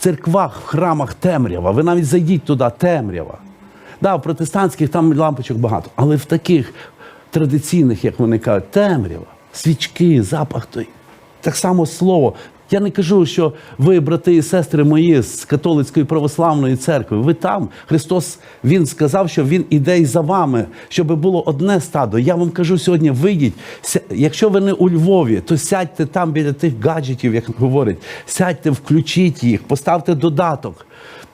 церквах, в храмах темрява. Ви навіть зайдіть туди, темрява. Да, в протестантських там лампочок багато, але в таких традиційних, як вони кажуть, темрява, свічки, запах той. Так само слово. Я не кажу, що ви, брати і сестри мої з католицької православної церкви, ви там. Христос Він сказав, що Він іде і за вами, щоб було одне стадо. Я вам кажу сьогодні: вийдіть. Якщо ви не у Львові, то сядьте там біля тих гаджетів, як говорять. Сядьте, включіть їх, поставте додаток.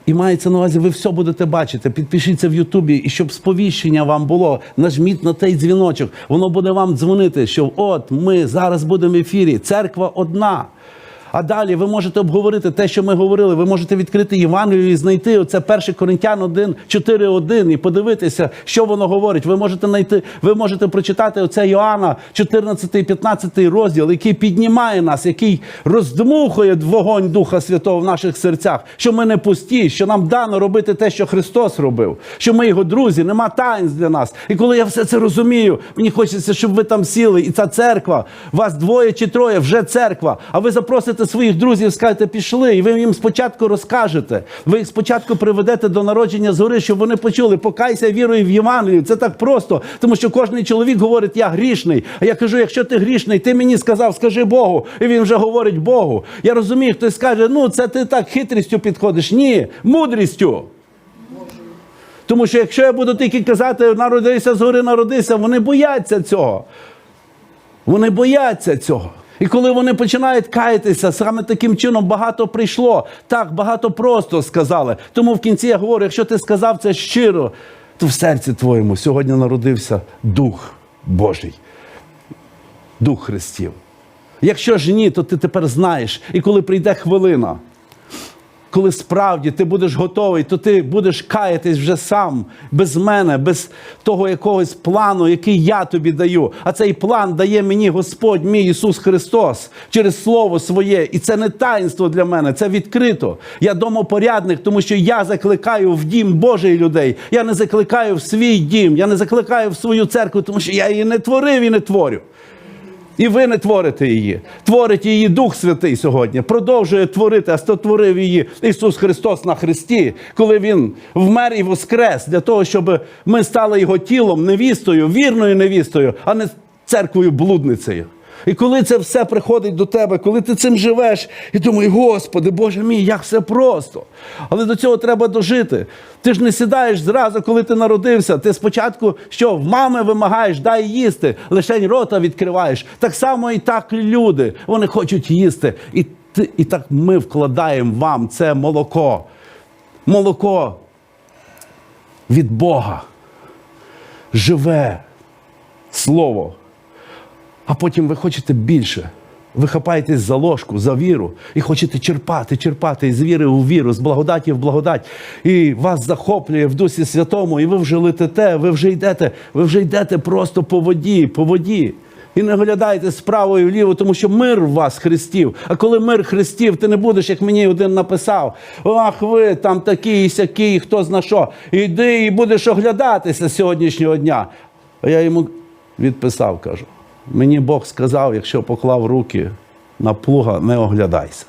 І мається на увазі, ви все будете бачити. Підпишіться в Ютубі, і щоб сповіщення вам було, нажміть на той дзвіночок. Воно буде вам дзвонити, що от ми зараз будемо в ефірі. Церква одна. А далі ви можете обговорити те, що ми говорили. Ви можете відкрити Євангелію і знайти оце 1 Коринтян 1, 4, 1 і подивитися, що воно говорить. Ви можете знайти, ви можете прочитати оце Йоанна, 14, 15 розділ, який піднімає нас, який роздмухує вогонь Духа Святого в наших серцях, що ми не пусті, що нам дано робити те, що Христос робив, що ми його друзі, нема таїнств для нас. І коли я все це розумію, мені хочеться, щоб ви там сіли, і ця церква, вас двоє чи троє, вже церква. А ви запросите своїх друзів, скажете, пішли, і ви їм спочатку розкажете. Ви їх спочатку приведете до народження згори, щоб вони почули, покайся вірою в Євангелію. Це так просто, тому що кожен чоловік говорить, я грішний. А я кажу, якщо ти грішний, ти мені сказав, скажи Богу. І він вже говорить Богу. Я розумію, хтось скаже, ну це ти так хитрістю підходиш. Ні, мудрістю. Тому що якщо я буду тільки казати, народися згори, народися, вони бояться цього. Вони бояться цього. І коли вони починають каятися, саме таким чином багато прийшло. Так, багато просто сказали. Тому в кінці я говорю, якщо ти сказав це щиро, то в серці твоєму сьогодні народився Дух Божий, Дух Христів. Якщо ж ні, то ти тепер знаєш. І коли прийде хвилина, коли справді ти будеш готовий, то ти будеш каятись вже сам, без мене, без того якогось плану, який я тобі даю. А цей план дає мені Господь, мій Ісус Христос, через Слово своє. І це не таїнство для мене, це відкрито. Я домопорядник, тому що я закликаю в дім Божий людей. Я не закликаю в свій дім, я не закликаю в свою церкву, тому що я її не творив і не творю. І ви не творите її. Творить її Дух Святий сьогодні. Продовжує творити, а створив її Ісус Христос на Христі, коли Він вмер і воскрес для того, щоб ми стали Його тілом, невістою, вірною невістою, а не церквою блудницею. І коли це все приходить до тебе, коли ти цим живеш, і думаєш, Господи, Боже мій, як все просто. Але до цього треба дожити. Ти ж не сідаєш зразу, коли ти народився. Ти спочатку що в мами вимагаєш, дай їсти, лишень рота відкриваєш. Так само і так люди. Вони хочуть їсти. І, ти, і так ми вкладаємо вам це молоко. Молоко від Бога. Живе слово. А потім ви хочете більше. Ви хапаєтесь за ложку, за віру і хочете черпати, черпати з віри у віру, з благодаті в благодать. І вас захоплює в Дусі Святому, і ви вже летите, ви вже йдете, ви вже йдете просто по воді, по воді. І не оглядаєте справа і вліво, тому що мир в вас хрестів. А коли мир хрестів, ти не будеш, як мені один написав. Ах, ви там такі і сякі, хто зна що. Іди і будеш оглядатися сьогоднішнього дня. А я йому відписав, кажу. Мені Бог сказав, якщо поклав руки на плуга, не оглядайся.